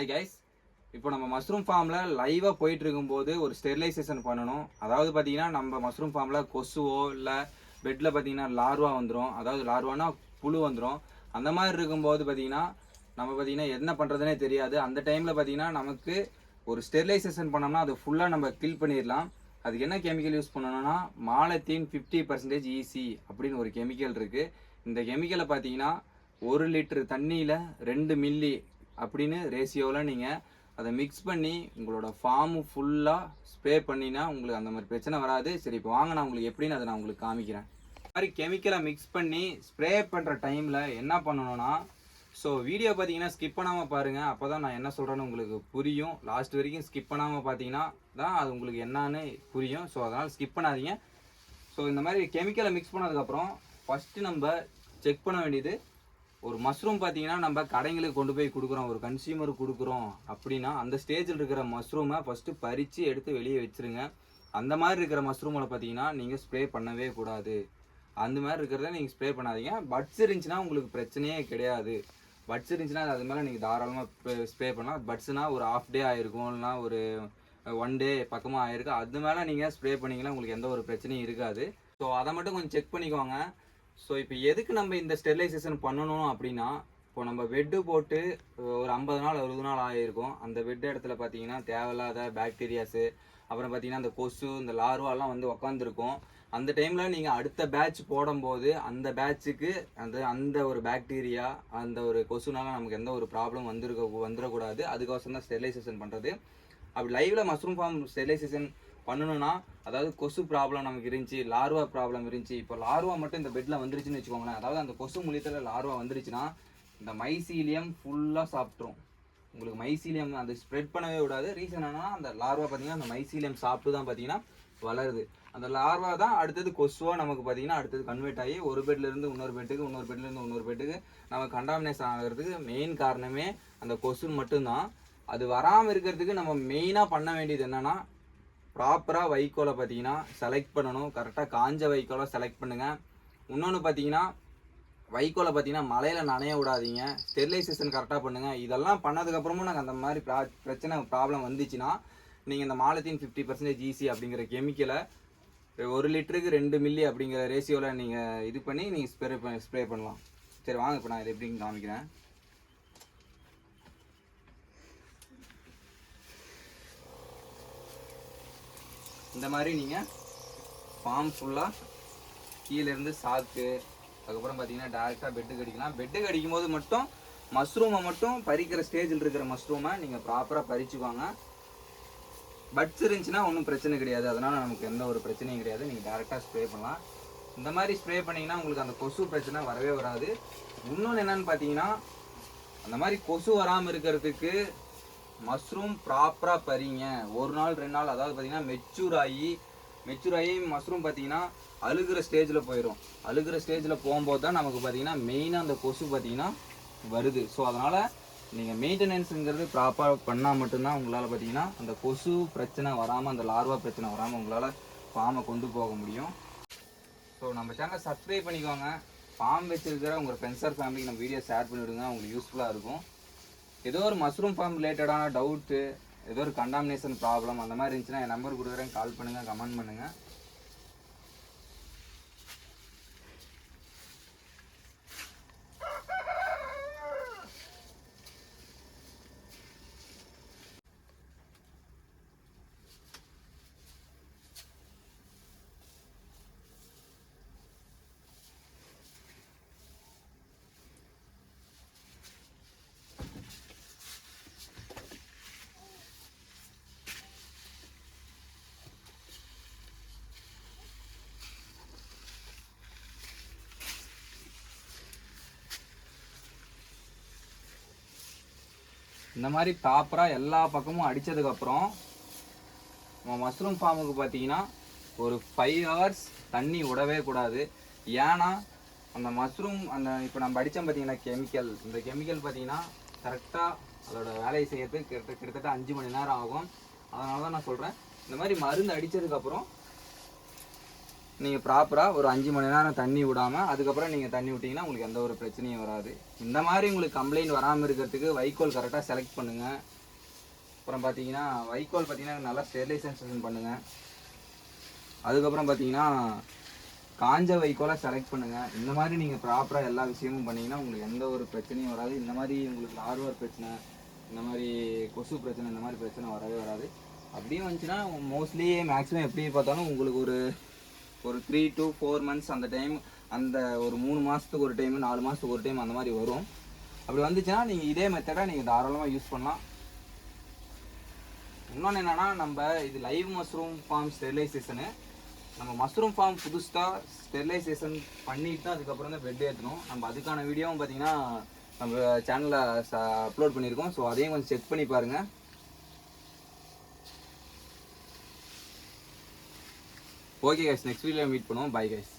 Hi guys இப்போ நம்ம mushroom ஃபார்மில் லைவாக போயிட்டு இருக்கும்போது ஒரு ஸ்டெரிலைசேஷன் பண்ணணும். அதாவது பார்த்தீங்கன்னா நம்ம மஷ்ரூம் ஃபார்மில் கொசுவோ இல்லை பெட்டில் பார்த்தீங்கன்னா லார்வா வந்துடும் அதாவது லார்வானா புழு வந்துடும் அந்த மாதிரி இருக்கும்போது பார்த்தீங்கன்னா நம்ம பார்த்தீங்கன்னா என்ன பண்ணுறதுனே தெரியாது. அந்த டைமில் பார்த்தீங்கன்னா நமக்கு ஒரு ஸ்டெரிலைசேஷன் பண்ணோம்னா அதை ஃபுல்லாக நம்ம கில் பண்ணிடலாம். அதுக்கு என்ன கெமிக்கல் யூஸ் பண்ணணும்னா மாலத்தீன் ஃபிஃப்டி பர்சன்டேஜ் ஈசி அப்படின்னு ஒரு கெமிக்கல் இருக்குது இந்த கெமிக்கலை பார்த்தீங்கன்னா ஒரு லிட்டர் தண்ணியில் ரெண்டு மில்லி அப்படின்னு ரேஷியோவில் நீங்கள் அதை மிக்ஸ் பண்ணி உங்களோட ஃபார்மு ஃபுல்லாக ஸ்ப்ரே பண்ணினா உங்களுக்கு அந்த மாதிரி பிரச்சனை வராது. சரி இப்போ வாங்க நான் உங்களுக்கு எப்படின்னு அதை நான் உங்களுக்கு காமிக்கிறேன். இந்த மாதிரி கெமிக்கலை மிக்ஸ் பண்ணி ஸ்ப்ரே பண்ணுற டைமில் என்ன பண்ணணும்னா ஸோ வீடியோ பார்த்தீங்கன்னா ஸ்கிப் பண்ணாமல் பாருங்கள் அப்போ தான் நான் என்ன சொல்கிறேன்னு உங்களுக்கு புரியும். லாஸ்ட் வரைக்கும் ஸ்கிப் பண்ணாமல் பார்த்தீங்கன்னா தான் அது உங்களுக்கு என்னன்னு புரியும். ஸோ அதனால் ஸ்கிப் பண்ணாதீங்க. ஸோ இந்த மாதிரி கெமிக்கலை மிக்ஸ் பண்ணதுக்கப்புறம் ஃபஸ்ட்டு நம்ம செக் பண்ண வேண்டியது ஒரு மஷ்ரூம் பார்த்தீங்கன்னா நம்ம கடைங்களுக்கு கொண்டு போய் கொடுக்குறோம். ஒரு கன்சியூமருக்கு கொடுக்குறோம் அப்படின்னா அந்த ஸ்டேஜில் இருக்கிற மஷ்ரூமை ஃபஸ்ட்டு பறித்து எடுத்து வெளியே வச்சிருங்க. அந்த மாதிரி இருக்கிற மஷ்ரூமில் பார்த்தீங்கன்னா நீங்கள் ஸ்ப்ரே பண்ணவே கூடாது. அந்த மாதிரி இருக்கிறத நீங்கள் ஸ்ப்ரே பண்ணாதீங்க. பட்ஸ் இருந்துச்சுன்னா உங்களுக்கு பிரச்சனையே கிடையாது. பட்ஸ் இருந்துச்சுன்னா அது மேலே நீங்கள் தாராளமாக ஸ்ப்ரே பண்ணலாம். பட்ஸ்னால் ஒரு ஆஃப் டே ஆகிருக்கும் இல்லைனா ஒரு ஒன் டே பக்கமாக ஆயிருக்கு அது மேலே நீங்கள் ஸ்ப்ரே பண்ணீங்கன்னா உங்களுக்கு எந்த ஒரு பிரச்சனையும் இருக்காது. ஸோ அதை மட்டும் கொஞ்சம் செக் பண்ணிக்கோங்க. ஸோ இப்போ எதுக்கு நம்ம இந்த ஸ்டெரிலைசேஷன் பண்ணணும் அப்படின்னா இப்போ நம்ம பெட்டு போட்டு ஒரு ஐம்பது நாள் அறுபது நாள் ஆகிருக்கும் அந்த பெட் இடத்துல பார்த்தீங்கன்னா தேவையில்லாத பாக்டீரியாஸு அப்புறம் பார்த்தீங்கன்னா அந்த கொசு இந்த லார்வாலாம் வந்து உக்காந்துருக்கும். அந்த டைமில் நீங்கள் அடுத்த பேட்ச் போடும்போது அந்த பேட்சுக்கு அந்த அந்த ஒரு பாக்டீரியா அந்த ஒரு கொசுனால நமக்கு எந்த ஒரு ப்ராப்ளம் வந்துருக்க வந்துடக்கூடாது அதுக்கோசரம் தான் ஸ்டெரிலைசேஷன் பண்ணுறது அப்படி லைவில் மஷ்ரூம் ஃபார்ம் ஸ்டெரிலைசேஷன் பண்ணணும்னா அதாவது கொசு ப்ராப்ளம் நமக்கு இருந்துச்சு லார்வா ப்ராப்ளம் இருந்துச்சு. இப்போ லார்வா மட்டும் இந்த பெட்டில் வந்துருச்சுன்னு வச்சுக்கோங்களேன். அதாவது அந்த கொசு மூலியத்தில் லார்வா வந்துருச்சுன்னா இந்த மைசீலியம் ஃபுல்லாக சாப்பிட்ரும் உங்களுக்கு மைசீலியம் அந்த ஸ்ப்ரெட் பண்ணவே விடாது ரீசன் என்னன்னா அந்த லார்வா பார்த்தீங்கன்னா அந்த மைசீலியம் சாப்பிட்டு தான் பார்த்தீங்கன்னா வளருது. அந்த லார்வா தான் அடுத்தது கொசுவா நமக்கு பார்த்தீங்கன்னா அடுத்தது கன்வெர்ட் ஆகி ஒரு பெட்லேருந்து இன்னொரு பெட்டுக்கு இன்னொரு பெட்லேருந்து இன்னொரு பெட்டுக்கு நம்ம கண்டாமினேஷன் ஆகிறதுக்கு மெயின் காரணமே அந்த கொசு மட்டும்தான். அது வராமல் இருக்கிறதுக்கு நம்ம மெயினாக பண்ண வேண்டியது என்னென்னா ப்ராப்பராக வைக்கோலை பார்த்தீங்கன்னா செலக்ட் பண்ணணும். கரெக்டாக காஞ்ச வைக்கோலை செலக்ட் பண்ணுங்கள் இன்னொன்று பார்த்தீங்கன்னா வைக்கோலை பார்த்தீங்கன்னா மழையில் நனைய விடாதீங்க. ஸ்டெரிலைசேஷன் கரெக்டாக பண்ணுங்கள் இதெல்லாம் பண்ணதுக்கப்புறமும் நாங்கள் அந்த மாதிரி ப்ரா பிரச்சனை ப்ராப்ளம் வந்துச்சுன்னா நீங்கள் இந்த மாலத்தின் ஃபிஃப்டி பர்சன்டேஜ் ஈஸி அப்படிங்கிற கெமிக்கலை ஒரு லிட்டருக்கு ரெண்டு மில்லி அப்படிங்கிற ரேஷியோவில் நீங்கள் இது பண்ணி நீங்கள் ஸ்ப்ரே ஸ்ப்ரே பண்ணலாம். சரி வாங்க இப்போ நான் இது எப்படின்னு காமிக்கிறேன். இந்த மாதிரி நீங்கள் ஃபார்ம் ஃபுல்லாக கீழேருந்து சாக்கு அதுக்கப்புறம் பார்த்தீங்கன்னா டேரெக்டாக பெட்டுக்கு அடிக்கலாம். பெட்டுக்கு அடிக்கும் போது மட்டும் மஷ்ரூமை மட்டும் பறிக்கிற ஸ்டேஜில் இருக்கிற மஷ்ரூமை நீங்கள் ப்ராப்பராக பறிச்சுக்குவாங்க பட்ஸ் இருந்துச்சுன்னா ஒன்றும் பிரச்சனை கிடையாது. அதனால் நமக்கு எந்த ஒரு பிரச்சனையும் கிடையாது. நீங்கள் டேரெக்டாக ஸ்ப்ரே பண்ணலாம். இந்த மாதிரி ஸ்ப்ரே பண்ணிங்கன்னா உங்களுக்கு அந்த கொசு பிரச்சனை வரவே வராது. இன்னொன்று என்னன்னு பார்த்தீங்கன்னா அந்த மாதிரி கொசு வராமல் இருக்கிறதுக்கு மஷ்ரூம் ப்ராப்பராக பறிங்க. ஒரு நாள் ரெண்டு நாள் அதாவது பார்த்தீங்கன்னா மெச்சூர் ஆகி மெச்சூர் ஆகி மஷ்ரூம் பார்த்தீங்கன்னா அழுகிற ஸ்டேஜில் போயிடும் அழுகிற ஸ்டேஜில் போகும்போது தான் நமக்கு பார்த்தீங்கன்னா மெயினாக அந்த கொசு பார்த்தீங்கன்னா வருது. ஸோ அதனால் நீங்கள் மெயின்டெனன்ஸுங்கிறது ப்ராப்பராக பண்ணால் மட்டும்தான் உங்களால் பார்த்தீங்கன்னா அந்த கொசு பிரச்சனை வராமல் அந்த லார்வா பிரச்சனை வராமல் உங்களால் ஃபார்மை கொண்டு போக முடியும். ஸோ நம்ம சேனலை சப்ஸ்கிரைப் பண்ணிக்கோங்க. ஃபார்ம் வச்சிருக்கிற உங்கள் ஃப்ரெண்ட்ஸர் ஃபேமிலிக்கு நம்ம வீடியோ ஷேர் பண்ணிவிடுங்க உங்களுக்கு யூஸ்ஃபுல்லாக இருக்கும். ஏதோ ஒரு மஷ்ரூம் ஃபார்ம் ரிலேட்டடான டவுட்டு ஏதோ ஒரு கண்டாமினேஷன் ப்ராப்ளம் அந்த மாதிரி இருந்துச்சுன்னா என் நம்பர் கொடுக்குறேன் கால் பண்ணுங்கள் கமெண்ட் பண்ணுங்கள் இந்த மாதிரி ப்ராப்பராக எல்லா பக்கமும் அடித்ததுக்கப்புறம் நம்ம மஷ்ரூம் ஃபார்முக்கு பார்த்தீங்கன்னா ஒரு ஃபைவ் ஹவர்ஸ் தண்ணி விடவே கூடாது. ஏன்னா அந்த மஷ்ரூம் அந்த இப்போ நம்ம அடித்தோம் பார்த்தீங்கன்னா கெமிக்கல் இந்த கெமிக்கல் பார்த்தீங்கன்னா கரெக்டாக அதோட வேலையை செய்யறதுக்கு கிட்ட கிட்டத்தட்ட அஞ்சு மணி நேரம் ஆகும். அதனால தான் நான் சொல்கிறேன் இந்த மாதிரி மருந்து அடித்ததுக்கப்புறம் நீங்கள் ப்ராப்பராக ஒரு அஞ்சு மணி நேரம் தண்ணி விடாமல் அதுக்கப்புறம் நீங்கள் தண்ணி விட்டிங்கன்னா உங்களுக்கு எந்த ஒரு பிரச்சனையும் வராது. இந்த மாதிரி உங்களுக்கு கம்ப்ளைண்ட் வராமல் இருக்கிறதுக்கு வைக்கோல் கரெக்டாக செலக்ட் பண்ணுங்கள் அப்புறம் பார்த்தீங்கன்னா வைக்கோல் பார்த்தீங்கன்னா நல்லா ஸ்டெர்லைசேஷன் பண்ணுங்கள் அதுக்கப்புறம் பார்த்தீங்கன்னா காஞ்ச வைக்கோலை செலக்ட் பண்ணுங்கள் இந்த மாதிரி நீங்கள் ப்ராப்பராக எல்லா விஷயமும் பண்ணிங்கன்னா உங்களுக்கு எந்த ஒரு பிரச்சனையும் வராது. இந்த மாதிரி உங்களுக்கு லார்வர் பிரச்சனை இந்த மாதிரி கொசு பிரச்சனை இந்த மாதிரி பிரச்சனை வரவே வராது. அப்படியும் வந்துச்சுன்னா மோஸ்ட்லி மேக்ஸிமம் எப்படி பார்த்தாலும் உங்களுக்கு ஒரு ஒரு த்ரீ டு ஃபோர் மந்த்ஸ் அந்த டைம் அந்த ஒரு மூணு மாதத்துக்கு ஒரு டைம் நாலு மாதத்துக்கு ஒரு டைம் அந்த மாதிரி வரும். அப்படி வந்துச்சுன்னா நீங்கள் இதே மெத்தடை நீங்கள் தாராளமாக யூஸ் பண்ணலாம். இன்னொன்று என்னென்னா நம்ம இது லைவ் மஷ்ரூம் ஃபார்ம் ஸ்டெர்லைசேஷனு நம்ம மஷ்ரூம் ஃபார்ம் புதுசாக ஸ்டெர்லைசேஷன் பண்ணிட்டு தான் அதுக்கப்புறம் தான் பெட் ஏற்றணும் நம்ம அதுக்கான வீடியோவும் பார்த்தீங்கன்னா நம்ம சேனலில் அப்லோட் பண்ணியிருக்கோம். ஸோ அதையும் கொஞ்சம் செக் பண்ணி பாருங்கள் ஓகே கைஸ் நெக்ஸ்ட் வீடியோவில் மீட் பண்ணுவோம். Bye guys